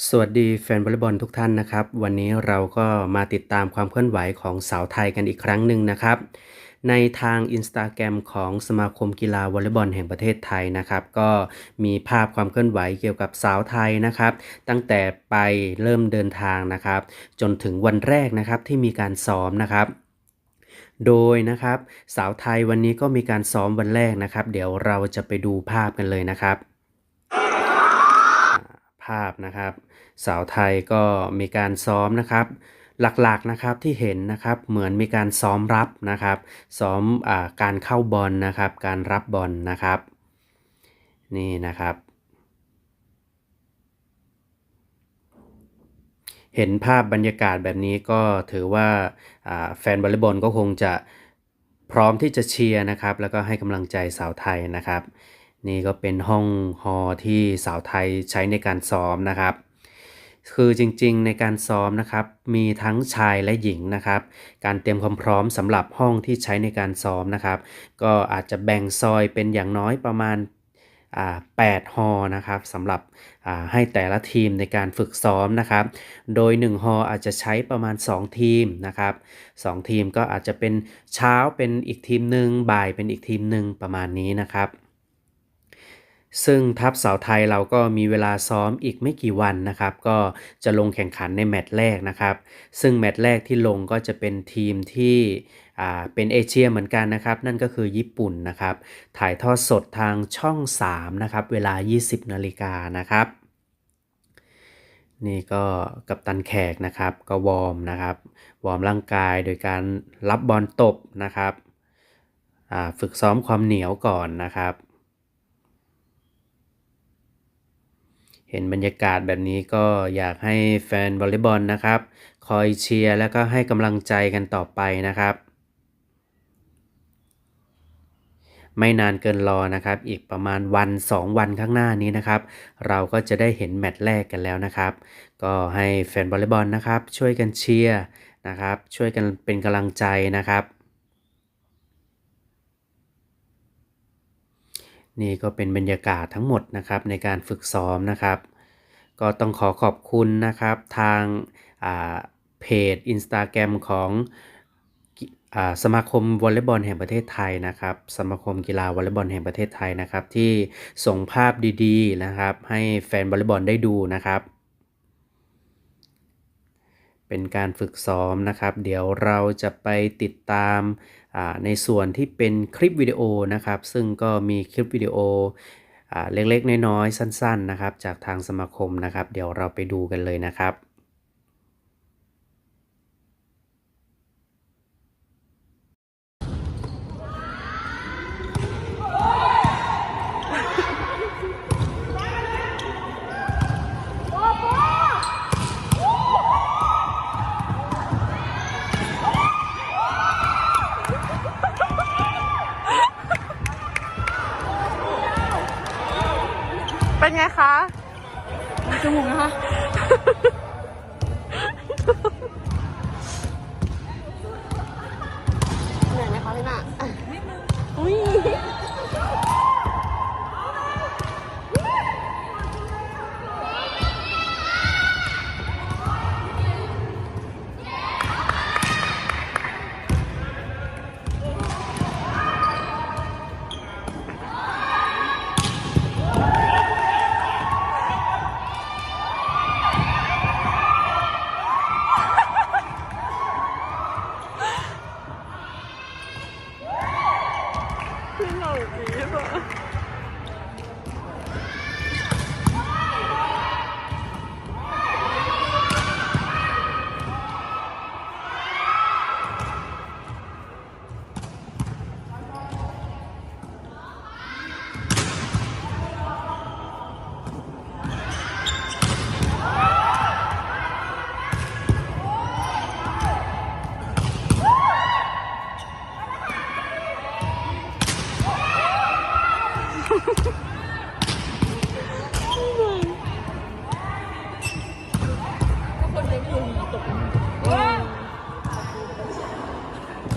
สวัสดีแฟนวอลเลย์บอลทุกท่านนะครับ วันนี้เราก็มาติดตามความเคลื่อนไหวของสาวไทยกันอีกครั้งหนึ่งนะครับ ในทาง Instagram ของสมาคมกีฬาวอลเลย์บอลแห่งประเทศไทยนะครับ ก็มีภาพความเคลื่อนไหวเกี่ยวกับสาวไทยนะครับ ตั้งแต่ไปเริ่มเดินทางนะครับ จนถึงวันแรกนะครับที่มีการซ้อมนะครับโดยนะครับสาวไทยวันนี้ก็มีการซ้อมวันแรกนะครับ เดี๋ยวเราจะไปดูภาพกันเลยนะครับ ภาพนะครับ สาวไทยก็มีการซ้อมนะครับ หลักๆนะครับที่เห็นนะครับเหมือนมีการซ้อมรับนะครับ ซ้อมอการเข้าบอลนะครับ การรับบอลนะครับ นี่นะครับเห็นภาพบรรยากาศแบบนี้ก็ถือว่าแฟนวอลเลย์บอลก็คงจะพร้อมที่จะเชียร์นะครับ แล้วก็ให้กำลังใจสาวไทยนะครับ นี่ก็เป็นห้องฮอที่สาวไทยใช้ในการซ้อมนะครับ คือจริงๆในการซ้อมนะครับ มีทั้งชายและหญิงนะครับ การเตรียมความพร้อมสำหรับห้องที่ใช้ในการซ้อมนะครับ ก็อาจจะแบ่งซอยเป็นอย่างน้อยประมาณา8ฮอนะครับสำหรับให้แต่ละทีมในการฝึกซ้อมนะครับ โดย1ฮออาจจะใช้ประมาณ 2 ทีมนะครับ2ทีมก็อาจจะเป็นเช้าเป็นอีกทีมหนึ่งบ่ายเป็นอีกทีมหนึ่งประมาณนี้นะครับ ซึ่งทัพสาวไทยเราก็มีเวลาซ้อมอีกไม่กี่วันนะครับ ก็จะลงแข่งขันในแมตช์แรกนะครับ ซึ่งแมตช์แรกที่ลงก็จะเป็นทีมที่เป็นเอเชียเหมือนกันนะครับ นั่นก็คือญี่ปุ่นนะครับ ถ่ายทอดสดทางช่อง 3 นะครับ เวลา 20 นาฬิกานะครับ นี่ก็กับตันแขกนะครับ ก็วอร์มนะครับ วอร์มร่างกายโดยการรับบอลตบนะครับฝึกซ้อมความเหนียวก่อนนะครับ เห็นบรรยากาศแบบนี้ก็อยากให้แฟนวอลเลย์บอลนะครับ คอยเชียร์แล้วก็ให้กำลังใจกันต่อไปนะครับ ไม่นานเกินรอนะครับ อีกประมาณวัน 2 วันข้างหน้านี้นะครับ เราก็จะได้เห็นแมตช์แรกกันแล้วนะครับ ก็ให้แฟนวอลเลย์บอลนะครับ ช่วยกันเชียร์นะครับ ช่วยกันเป็นกำลังใจนะครับ นี่ก็เป็นบรรยากาศทั้งหมดนะครับในการฝึกซ้อมนะครับ ก็ต้องขอขอบคุณนะครับทางาเพจ Instagram ของอสมาคมวอลเลย์บอลแห่งประเทศไทยนะครับ สมาคมกีฬาวอลเลย์บอลแห่งประเทศไทยนะครับ ที่ส่งภาพดีๆนะครับ ให้แฟนวอลเลย์บอลได้ดูนะครับ เป็นการฝึกซ้อมนะครับ เดี๋ยวเราจะไปติดตามในส่วนที่เป็นคลิปวิดีโอนะครับ ซึ่งก็มีคลิปวิดีโออเล็กๆ น้อยๆ สั้น ๆ นะครับ จากทางสมาคมนะครับ เดี๋ยวเราไปดูกันเลยนะครับ เป็นไงคะ จมูกนะคะ เหนื่อยไหมคะพี่น่ะอุ้ยพี่หน่อย ดี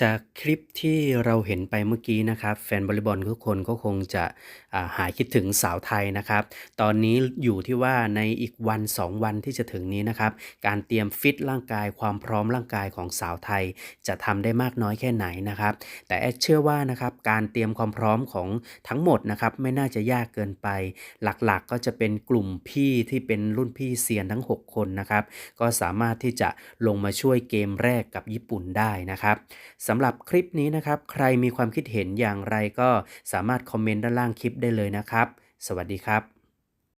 จากคลิปที่เราเห็นไปเมื่อกี้นะครับ แฟนวอลบอลทุกคนก็คงจะาหายคิดถึงสาวไทยนะครับ ตอนนี้อยู่ที่ว่าในอีกวัน 2 วันที่จะถึงนี้นะครับ การเตรียมฟิตร่างกายความพร้อมร่างกายของสาวไทย จะทำได้มากน้อยแค่ไหนนะครับ แต่แอดเชื่อว่านะครับการเตรียมความพร้อมของทั้งหมดนะครับไม่น่าจะยากเกินไป หลักๆก็จะเป็นกลุ่มพี่ที่เป็นรุ่นพี่เซียนทั้ง 6 คนนะครับ ก็สามารถที่จะลงมาช่วยเกมแรกกับญี่ปุ่นได้นะครับสำหรับคลิปนี้นะครับ ใครมีความคิดเห็นอย่างไรก็สามารถคอมเมนต์ด้านล่างคลิปได้เลยนะครับ สวัสดีครับ